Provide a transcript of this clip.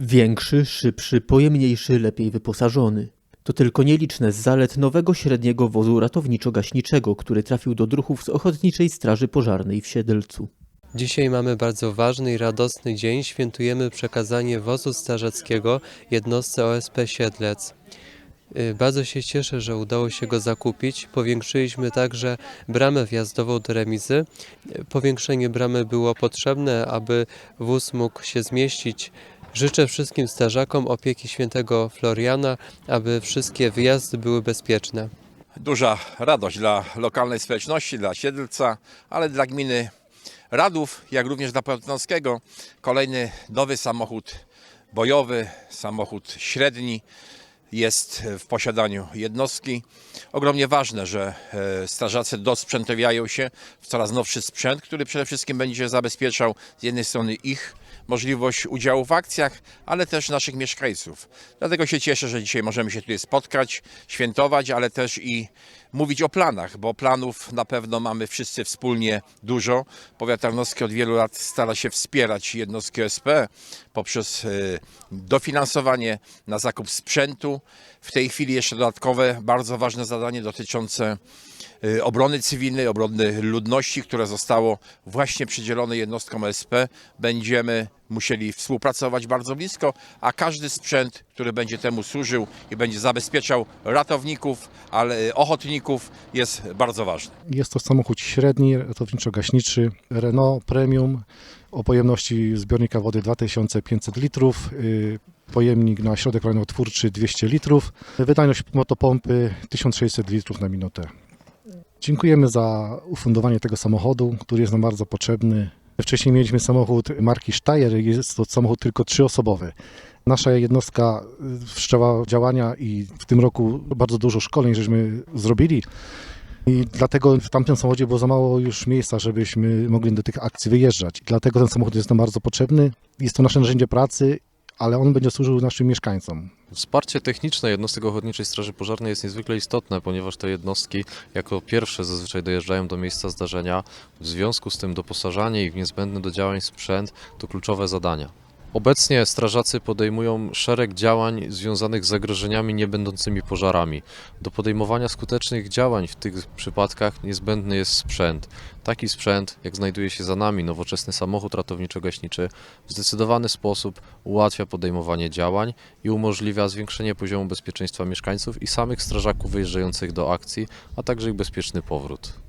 Większy, szybszy, pojemniejszy, lepiej wyposażony. To tylko nieliczne z zalet nowego średniego wozu ratowniczo-gaśniczego, który trafił do druhów z Ochotniczej Straży Pożarnej w Siedlcu. Dzisiaj mamy bardzo ważny i radosny dzień. Świętujemy przekazanie wozu strażackiego jednostce OSP Siedlec. Y, Bardzo się cieszę, że udało się go zakupić. Powiększyliśmy także bramę wjazdową do remizy. Y, Powiększenie bramy było potrzebne, aby wóz mógł się zmieścić. Życzę wszystkim strażakom opieki świętego Floriana, aby wszystkie wyjazdy były bezpieczne. duża radość dla lokalnej społeczności, dla Siedlca, ale dla gminy Radów, jak również dla Połudnowskiego. Kolejny nowy samochód bojowy, samochód średni jest w posiadaniu jednostki. Ogromnie ważne, że e, strażacy dosprzętowiają się w coraz nowszy sprzęt, który przede wszystkim będzie zabezpieczał z jednej strony ich możliwość udziału w akcjach, ale też naszych mieszkańców. Dlatego się cieszę, że dzisiaj możemy się tutaj spotkać, świętować, ale też i mówić o planach, bo planów na pewno mamy wszyscy wspólnie dużo. Powiat Tarnowski od wielu lat stara się wspierać jednostki OSP poprzez e, dofinansowanie na zakup sprzętu. W tej chwili jeszcze dodatkowe, bardzo ważne zadanie dotyczące obrony cywilnej, obrony ludności, które zostało właśnie przydzielone jednostkom OSP. Będziemy musieli współpracować bardzo blisko, a każdy sprzęt, który będzie temu służył i będzie zabezpieczał ratowników, ale y, ochotników jest bardzo ważny. Jest to samochód średni, ratowniczo-gaśniczy Renault Premium o pojemności zbiornika wody 2500 litrów, y, pojemnik na środek twórczy 200 litrów, wydajność motopompy 1600 litrów na minutę. Dziękujemy za ufundowanie tego samochodu, który jest nam bardzo potrzebny. Wcześniej mieliśmy samochód marki Steyr, jest to samochód tylko trzyosobowy. Nasza jednostka wszczęła działania i w tym roku bardzo dużo szkoleń żeśmy zrobili. I dlatego w tamtym samochodzie było za mało już miejsca, żebyśmy mogli do tych akcji wyjeżdżać. Dlatego ten samochód jest nam bardzo potrzebny. Jest to nasze narzędzie pracy, ale on będzie służył naszym mieszkańcom. Wsparcie techniczne jednostek Ochotniczej Straży Pożarnej jest niezwykle istotne, ponieważ te jednostki jako pierwsze zazwyczaj dojeżdżają do miejsca zdarzenia. W związku z tym doposażanie ich w niezbędny do działań sprzęt to kluczowe zadania. Obecnie strażacy podejmują szereg działań związanych z zagrożeniami niebędącymi pożarami. Do podejmowania skutecznych działań w tych przypadkach niezbędny jest sprzęt. Taki sprzęt, jak znajduje się za nami, nowoczesny samochód ratowniczo-gaśniczy, w zdecydowany sposób ułatwia podejmowanie działań i umożliwia zwiększenie poziomu bezpieczeństwa mieszkańców i samych strażaków wyjeżdżających do akcji, a także ich bezpieczny powrót.